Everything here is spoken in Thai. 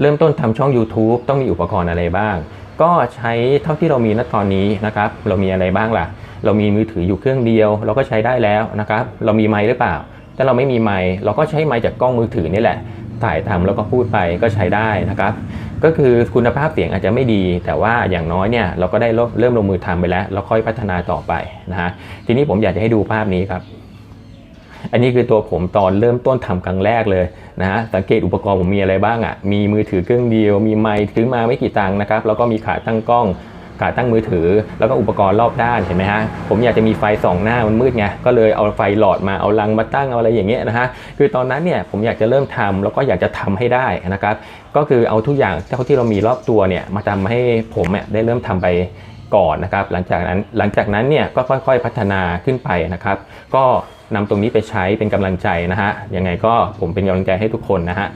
เริ่มต้นทำช่อง YouTube ต้องมีอุปกรณ์อะไรบ้าง ก็ใช้เท่าที่เรามีณตอนนี้นะครับ เรามีอะไรบ้างล่ะ เรามีมือถืออยู่เครื่องเดียว เราก็ใช้ได้แล้วนะครับ เรามีไมค์หรือเปล่า ถ้าเราไม่มีไมค์เราก็ใช้ไมค์จากกล้องมือถือนี่แหละ ถ่ายทำแล้วก็พูดไปก็ใช้ได้นะครับ ก็คือคุณภาพเสียงอาจจะไม่ดี แต่ว่าอย่างน้อยเนี่ยเราก็ได้เริ่มลงมือทำไปแล้วแล้วค่อยพัฒนาต่อไปนะฮะ ทีนี้ผมอยากจะให้ดูภาพนี้ครับ อันนี้คือตัวผมตอนเริ่มต้นทำครั้งแรกเลยนะฮะสังเกตอุปกรณ์ผมมีอะไรบ้างอะ่ะมีมือถือเครื่องเดียว มีไมค์ถือมาไม่กี่ตังค์นะครับแล้วก็มีขาตั้งกล้องขาตั้งมือถือ แล้วก็อุปกรณ์รอบด้านเห็นไหมฮะผมอยากจะมีไฟส่องหน้ามันมืดไงก็เลยเอาไฟหลอดมาเอาลังมาตั้งเอาอะไรอย่างเงี้ยนะฮะคือตอนนั้นเนี่ยผมอยากจะเริ่มทำแล้วก็อยากจะทำให้ได้นะครับก็คือเอาทุกอย่างเท่าที่เรามีรอบตัวเนี่ยมาทำให้ผมเนี่ยได้เริ่มทำไป ก่อนนะครับ หลังจากนั้นหลังจากนั้นเนี่ยก็ค่อยๆ พัฒนาขึ้นไปนะครับ ก็นำตรงนี้ไปใช้เป็นกำลังใจนะฮะยังไงก็ผมเป็นกำลังใจให้ทุกคนนะฮะ